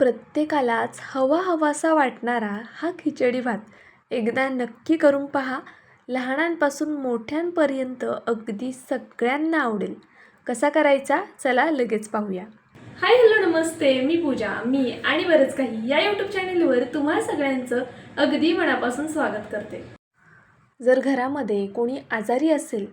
प्रत्येकालाच हवा हवासा वाटणारा हा खिचडी भात. एकदा नक्की करून पहा लहानांपासून मोठ्यांपर्यंत अगदी सगळ्यांना आवडेल. कसा करायचा? चला लगेच पाहूया. हाय हॅलो नमस्ते. मी पूजा मी आणि बरंच काही या यूट्यूब चॅनेलवर तुम्हा सगळ्यांचं अगदी मनापासून स्वागत करते. जर घरामध्ये कोणी आजारी असेल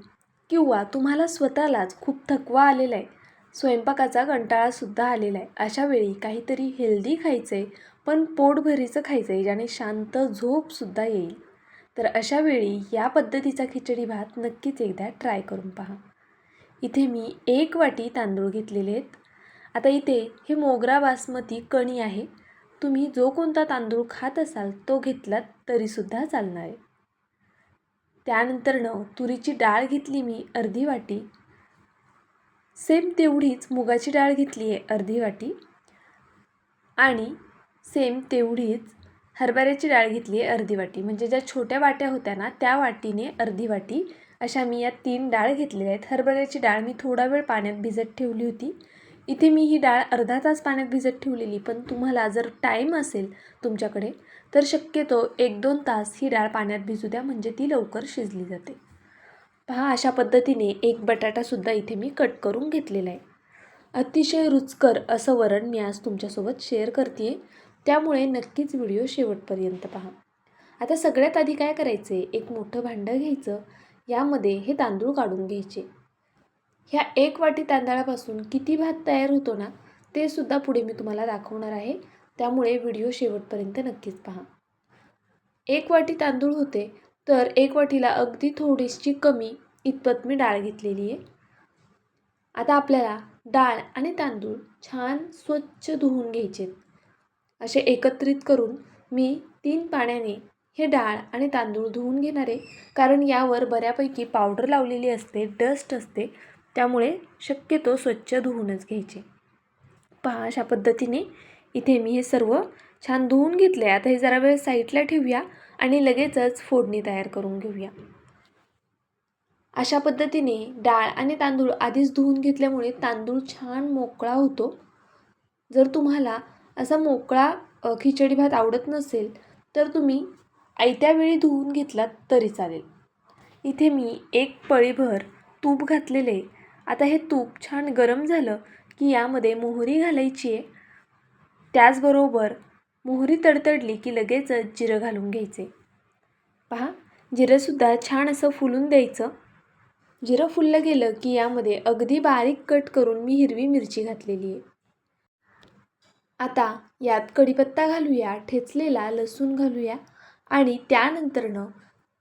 किंवा तुम्हाला स्वतःलाच खूप थकवा आलेला आहे स्वयंपाकाचा कंटाळासुद्धा आलेला आहे. अशा वेळी काहीतरी हेल्दी खायचं आहे पण पोटभरीचं खायचं आहे ज्याने शांत झोपसुद्धा येईल. तर अशा वेळी या पद्धतीचा खिचडी भात नक्कीच एकदा ट्राय करून पहा. इथे मी एक वाटी तांदूळ घेतलेले आहेत. आता इथे हे मोगरा बासमती कणी आहे. तुम्ही जो कोणता तांदूळ खात असाल तो घेतलात तरीसुद्धा चालणार आहे. त्यानंतरनं तुरीची डाळ घेतली मी अर्धी वाटी. सेम तेवढीच मुगाची डाळ घेतली आहे अर्धी वाटी. आणि सेम तेवढीच हरभऱ्याची डाळ घेतली आहे अर्धी वाटी. म्हणजे ज्या छोट्या वाट्या होत्या ना त्या वाटीने अर्धी वाटी अशा मी या तीन डाळ घेतलेल्या आहेत. हरभऱ्याची डाळ मी थोडा वेळ पाण्यात भिजत ठेवली होती. इथे मी ही डाळ अर्धा तास पाण्यात भिजत ठेवलेली पण तुम्हाला जर टाईम असेल तुमच्याकडे तर शक्यतो एक दोन तास ही डाळ पाण्यात भिजू द्या म्हणजे ती लवकर शिजली जाते. पहा अशा पद्धतीने एक बटाटासुद्धा इथे मी कट करून घेतलेला आहे. अतिशय रुचकर असं वरण मी आज तुमच्यासोबत शेअर करते त्यामुळे नक्कीच व्हिडिओ शेवटपर्यंत पहा. आता सगळ्यात आधी काय करायचे एक मोठं भांडं घ्यायचं. यामध्ये हे तांदूळ काढून घ्यायचे. ह्या एक वाटी तांदळापासून किती भात तयार होतो ना ते सुद्धा पुढे मी तुम्हाला दाखवणार आहे. त्यामुळे व्हिडिओ शेवटपर्यंत नक्कीच पहा. एक वाटी तांदूळ होते. तर एक वाटीला अगदी थोडीशी कमी इतपत मी डाळ घेतलेली आहे. आता आपल्याला डाळ आणि तांदूळ छान स्वच्छ धुवून घ्यायचे असे एकत्रित करून मी तीन पाण्याने हे डाळ आणि तांदूळ धुवून घेणार आहे. कारण यावर बऱ्यापैकी पावडर लावलेली असते डस्ट असते. त्यामुळे शक्यतो स्वच्छ धुवूनच घ्यायचे. पहा अशा पद्धतीने इथे मी हे सर्व छान धुवून घेतले. आता हे जरा वेळ साईडला ठेवूया. आणि लगेचच फोडणी तयार करून घेऊया. अशा पद्धतीने डाळ आणि तांदूळ आधीच धुवून घेतल्यामुळे तांदूळ छान मोकळा होतो. जर तुम्हाला असा मोकळा खिचडी भात आवडत नसेल तर तुम्ही आयत्या वेळी धुवून घेतलात तरी चालेल. इथे मी एक पळीभर तूप घातलेले. आता हे तूप छान गरम झालं की यामध्ये मोहरी घालायची आहे. त्याचबरोबर मोहरी तडतडली की लगेचच जिरं घालून घ्यायचे. पहा जिरंसुद्धा छान असं फुलून द्यायचं. जिरं फुललं गेलं की यामध्ये अगदी बारीक कट करून मी हिरवी मिरची घातलेली आहे. आता यात कढीपत्ता घालूया ठेचलेला लसूण घालूया आणि त्यानंतरनं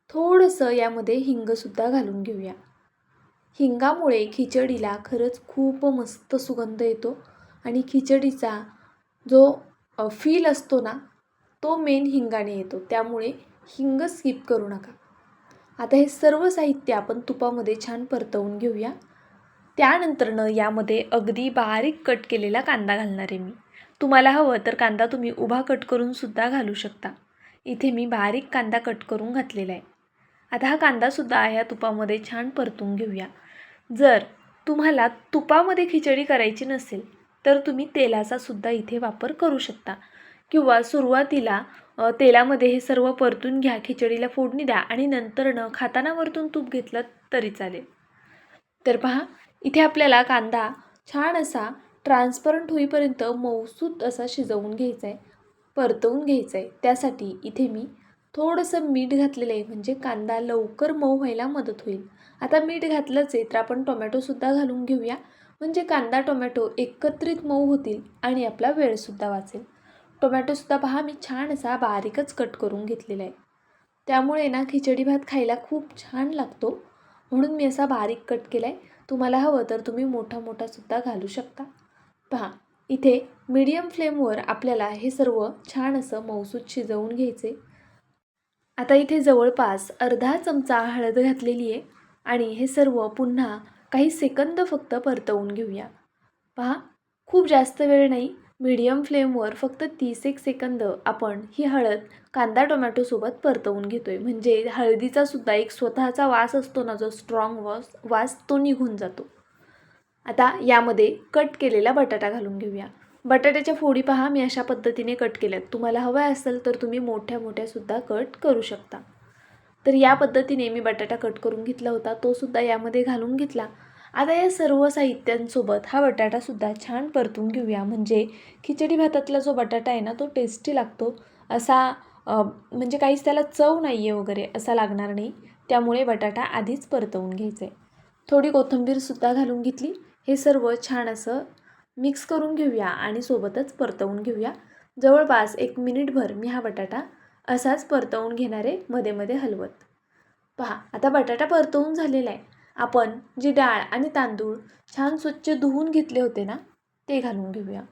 थोडंसं यामध्ये हिंगसुद्धा घालून घेऊया. हिंगामुळे खिचडीला खरंच खूप मस्त सुगंध येतो आणि खिचडीचा जो फील असतो ना तो मेन हिंगाने येतो. त्यामुळे हिंग स्किप करू नका. आता हे सर्व साहित्य आपण तुपामध्ये छान परतवून घेऊया. त्यानंतरनं यामध्ये अगदी बारीक कट केलेला कांदा घालणार आहे मी. तुम्हाला हवं तर कांदा तुम्ही उभा कट करूनसुद्धा घालू शकता. इथे मी बारीक कांदा कट करून घातलेला आहे. आता हा कांदासुद्धा या तुपामध्ये छान परतून घेऊया. जर तुम्हाला तुपामध्ये खिचडी करायची नसेल तर तुम्ही तेलाचासुद्धा इथे वापर करू शकता. किंवा सुरुवातीला तेलामध्ये हे सर्व परतून घ्या खिचडीला फोडणी द्या आणि नंतरनं खाताना वरतून तूप घेतलं तरी चालेल. तर पहा इथे आपल्याला कांदा छान असा ट्रान्सपरंट होईपर्यंत मऊसूत असा शिजवून घ्यायचा आहे परतवून घ्यायचं आहे त्यासाठी इथे मी थोडंसं मीठ घातलेलं आहे म्हणजे कांदा लवकर मऊ व्हायला मदत होईल. आता मीठ घातलंच आहे तर आपण टोमॅटोसुद्धा घालून घेऊया. म्हणजे कांदा टोमॅटो एकत्रित मऊ होतील आणि आपला वेळसुद्धा वाचेल. टोमॅटोसुद्धा पहा मी छान असा बारीकच कट करून घेतलेला आहे. त्यामुळे ना खिचडी भात खायला खूप छान लागतो. म्हणून मी असा बारीक कट केला आहे तुम्हाला हवं तर तुम्ही मोठा मोठासुद्धा घालू शकता. पहा इथे मीडियम फ्लेमवर आपल्याला हे सर्व छान असं मौसूद शिजवून घ्यायचे. आता इथे जवळपास अर्धा चमचा हळद घातलेली आहे आणि हे सर्व पुन्हा काही सेकंद फक्त परतवून घेऊया. पहा खूप जास्त वेळ नाही मीडियम फ्लेमवर फक्त तीस एक सेकंद आपण ही हळद कांदा टोमॅटोसोबत परतवून घेतो आहे म्हणजे हळदीचा सुद्धा एक स्वतःचा वास असतो ना जो स्ट्रॉंग वास वास तो निघून जातो. आता यामध्ये कट केलेला बटाटा घालून घेऊया. बटाट्याच्या फोडी पहा मी अशा पद्धतीने कट केल्यात. तुम्हाला हवं असेल तर तुम्ही मोठ्या मोठ्यासुद्धा कट करू शकता. तर या पद्धतीने मी बटाटा कट करून घेतला होता. तोसुद्धा यामध्ये घालून घेतला. आता या सर्व साहित्यांसोबत हा बटाटासुद्धा छान परतून घेऊया. म्हणजे खिचडी भातातला जो बटाटा आहे ना तो टेस्टी लागतो. असा म्हणजे काहीच त्याला चव नाही आहे वगैरे असा लागणार नाही. त्यामुळे बटाटा आधीच परतवून घ्यायचा. आहे थोडी कोथिंबीरसुद्धा घालून घेतली. हे सर्व छान असं मिक्स करून घेऊया आणि सोबतच परतवून घेऊया. जवळपास एक मिनिटभर मी हा बटाटा असाच परतवून घेणारे मध्ये मध्ये हलवत. पहा आता बटाटा परतवून झालेला आहे. आपण जी डाळ आणि तांदूळ छान स्वच्छ धुवून घेतले होते ना ते घालून घेऊया.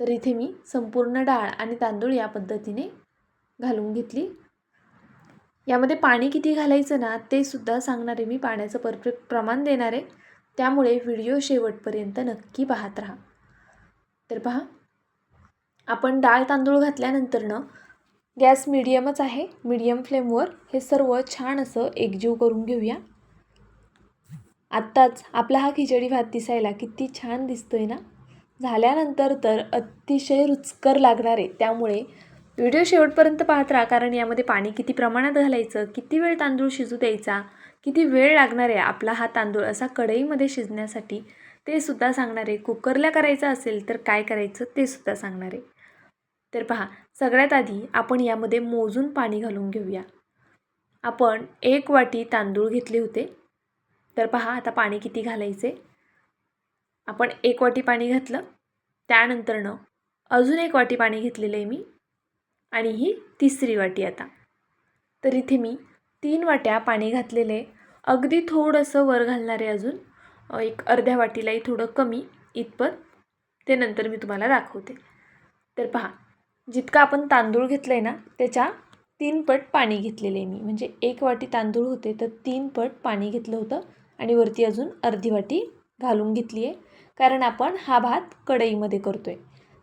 तर इथे मी संपूर्ण डाळ आणि तांदूळ या पद्धतीने घालून घेतली. यामध्ये पाणी किती घालायचं ना ते सुद्धा सांगणारे मी. पाण्याचं परफेक्ट प्रमाण देणारे त्यामुळे व्हिडिओ शेवटपर्यंत नक्की पाहत राहा. तर पहा आपण डाळ तांदूळ घातल्यानंतरनं गॅस मिडियमच आहे. मिडियम फ्लेमवर हे सर्व छान असं एकजीव करून घेऊया. आत्ताच आपला हा खिचडी भात दिसायला किती छान दिसतोय ना? झाल्यानंतर तर अतिशय रुचकर लागणार आहे. त्यामुळे व्हिडिओ शेवटपर्यंत पाहत राहा कारण यामध्ये पाणी किती प्रमाणात घालायचं किती वेळ तांदूळ शिजू द्यायचा किती वेळ लागणार आहे आपला हा तांदूळ असा कढईमध्ये शिजण्यासाठी ते सुद्धा सांगणार आहे. कुकरला करायचं असेल तर काय करायचं ते सुद्धा सांगणार आहे. तर पहा सगळ्यात आधी आपण यामध्ये मोजून पाणी घालून घेऊया. आपण एक वाटी तांदूळ घेतले होते. तर पहा आता पाणी किती घालायचे? आपण एक वाटी पाणी घातलं. त्यानंतरनं अजून एक वाटी पाणी घेतलेलं आहे मी. आणि ही तिसरी वाटी आता. तर इथे मी तीन वाट्या पाणी घातलेले अगदी थोडंसं वर घालणारे अजून. एक अर्ध्या वाटीलाही थोडं कमी इतपत. ते नंतर मी तुम्हाला दाखवते. तर पहा जितका आपण तांदूळ घेतलं आहे ना त्याच्या तीन पट पाणी घेतलेलं आहे मी. म्हणजे एक वाटी तांदूळ होते तर तीन पट पाणी घेतलं होतं आणि वरती अजून अर्धी वाटी घालून घेतली आहे. कारण आपण हा भात कढईमध्ये करतो आहे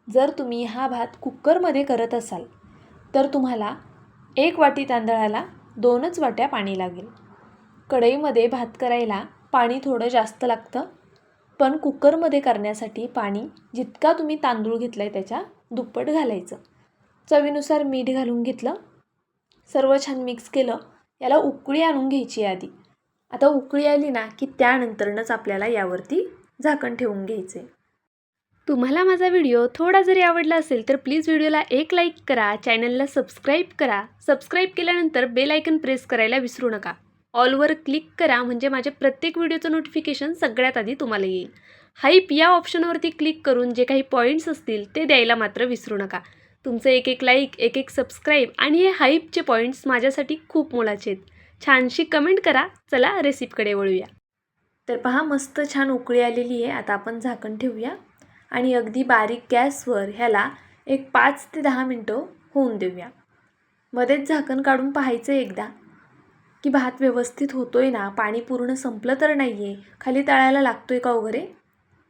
जर तुम्ही हा भात कुकरमध्ये करत असाल तर तुम्हाला एक वाटी तांदळाला दोनच वाट्या पाणी लागेल. कढईमध्ये भात करायला पाणी थोडं जास्त लागतं पण कुकरमध्ये करण्यासाठी पाणी जितका तुम्ही तांदूळ घेतला आहे त्याच्या दुप्पट घालायचं. चवीनुसार मीठ घालून घेतलं. सर्व छान मिक्स केलं. याला उकळी आणून घ्यायची आधी. आता उकळी आली ना की त्यानंतरनंच आपल्याला यावरती झाकण ठेवून घ्यायचे तुम्हाला माझा व्हिडिओ थोडा जरी आवडला असेल तर प्लीज व्हिडिओला एक लाईक करा चॅनलला सबस्क्राईब करा. सबस्क्राईब केल्यानंतर बेल आयकन प्रेस करायला विसरू नका. ऑलवर क्लिक करा म्हणजे माझ्या प्रत्येक व्हिडिओचं नोटिफिकेशन सगळ्यात आधी तुम्हाला येईल. हाईप या ऑप्शनवरती क्लिक करून जे काही पॉईंट्स असतील ते द्यायला मात्र विसरू नका. तुमचं एक एक लाईक एक एक सबस्क्राईब आणि हे हाईपचे पॉईंट्स माझ्यासाठी खूप मोलाचे आहेत. छानशी कमेंट करा. चला रेसिपीकडे वळूया. तर पहा मस्त छान उकळी आलेली आहे. आता आपण झाकण ठेवूया. आणि अगदी बारीक गॅसवर ह्याला एक पाच ते दहा मिनटं होऊन देऊया. मध्येच झाकण काढून पाहायचं एकदा. की भात व्यवस्थित होतो आहे ना? पाणी पूर्ण संपलं तर नाही आहे खाली तळायला आहे का वगैरे?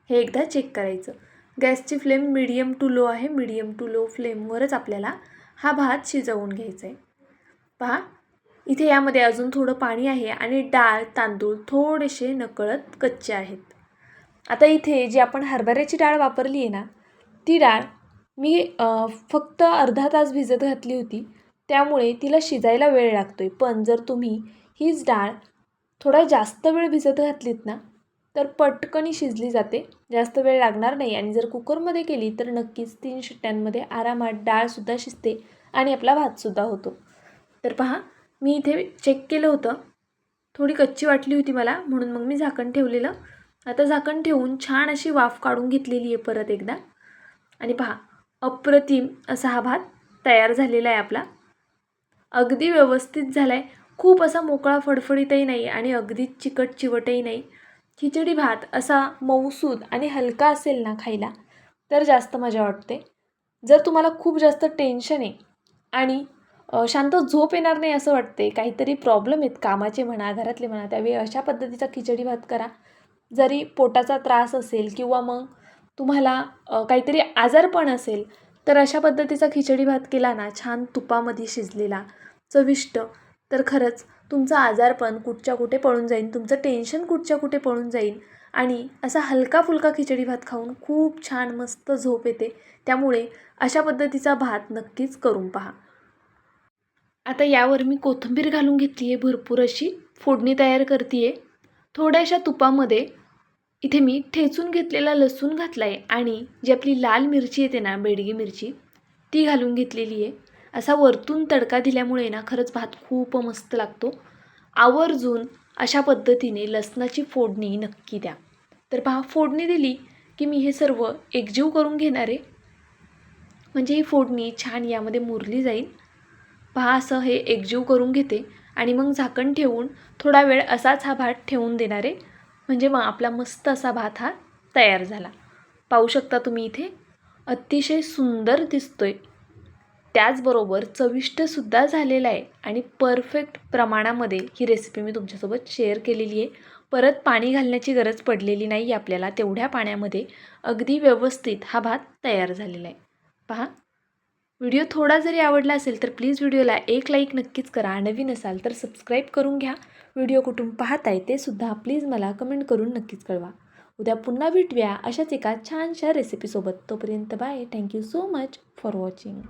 हे एकदा चेक करायचं. गॅसची फ्लेम मिडियम टू लो आहे. मिडियम टू लो फ्लेमवरच आपल्याला हा भात शिजवून घ्यायचा आहे पहा इथे यामध्ये अजून थोडं पाणी आहे आणि डाळ तांदूळ थोडेसे नकळत कच्चे आहेत. आता इथे जी आपण हरभऱ्याची डाळ वापरली आहे ना ती डाळ मी फक्त अर्धा तास भिजत घातली होती. त्यामुळे तिला शिजायला वेळ लागतो आहे पण जर तुम्ही हीच डाळ थोडा जास्त वेळ भिजत घातलीत ना तर पटकनी शिजली जाते. जास्त वेळ लागणार नाही आणि जर कुकरमध्ये केली तर नक्कीच तीन शिट्ट्यांमध्ये आरामात डाळसुद्धा शिजते आणि आपला भातसुद्धा होतो. तर पहा मी इथे चेक केलं होतं. थोडी कच्ची वाटली होती मला म्हणून मग मी झाकण ठेवलेलं. आता झाकण ठेवून छान अशी वाफ काढून घेतलेली आहे परत एकदा. आणि पहा अप्रतिम असा हा भात तयार झालेला आहे आपला. अगदी व्यवस्थित झाला आहे खूप असा मोकळा फडफडीतही नाही आणि अगदी चिकट चिवटही नाही. खिचडी भात असा मऊसूद आणि हलका असेल ना खायला तर जास्त मजा वाटते. जर तुम्हाला खूप जास्त टेन्शन आहे आणि शांत झोप येणार नाही असं वाटते काहीतरी प्रॉब्लेम आहेत कामाचे म्हणा घरातले म्हणा त्यावेळी अशा पद्धतीचा खिचडी भात करा. जरी पोटाचा त्रास असेल किंवा मग तुम्हाला काहीतरी आजारपण असेल तर अशा पद्धतीचा खिचडी भात केला ना छान तुपामध्ये शिजलेला चविष्ट तर खरंच तुमचं आजारपण कुठच्या कुठे पळून जाईल तुमचं टेन्शन कुठच्या कुठे पळून जाईल आणि असा हलका फुलका खिचडी भात खाऊन खूप छान मस्त झोप येते. त्यामुळे अशा पद्धतीचा भात नक्कीच करून पहा. आता यावर मी कोथिंबीर घालून घेतली आहे भरपूर अशी. फोडणी तयार करते आहे थोड्याशा तुपामध्ये इथे मी ठेचून घेतलेला लसूण घातला आहे आणि जी आपली लाल मिरची येते ना बेडगी मिरची ती घालून घेतलेली आहे असा वरतून तडका दिल्यामुळे ना खरंच भात खूप मस्त लागतो. आवर्जून अशा पद्धतीने लसणाची फोडणी नक्की द्या. तर पहा फोडणी दिली की मी हे सर्व एकजीव करून घेणार आहे. म्हणजे ही फोडणी छान यामध्ये मुरली जाईल. पहा असं हे एकजीव करून घेते आणि मग झाकण ठेवून थोडा वेळ असाच हा भात ठेवून देणार आहे. म्हणजे मग आपला मस्त असा भात हा तयार झाला. पाहू शकता तुम्ही इथे. अतिशय सुंदर दिसतोय. त्याचबरोबर चविष्टसुद्धा झालेला आहे. आणि परफेक्ट प्रमाणामध्ये ही रेसिपी मी तुमच्यासोबत शेअर केलेली आहे. परत पाणी घालण्याची गरज पडलेली नाही आपल्याला तेवढ्या पाण्यामध्ये अगदी व्यवस्थित हा भात तयार झालेला आहे. पहा व्हिडिओ थोडा जरी आवडला असेल तर प्लीज व्हिडिओला एक लाईक नक्कीच करा. नवीन असाल तर सबस्क्राईब करून घ्या. व्हिडिओ कुठून पाहताय ते सुद्धा प्लीज मला कमेंट करून नक्कीच कळवा. उद्या पुन्हा भेटूया अशाच एका छानशा रेसिपीसोबत तोपर्यंत bye thank you so much for watching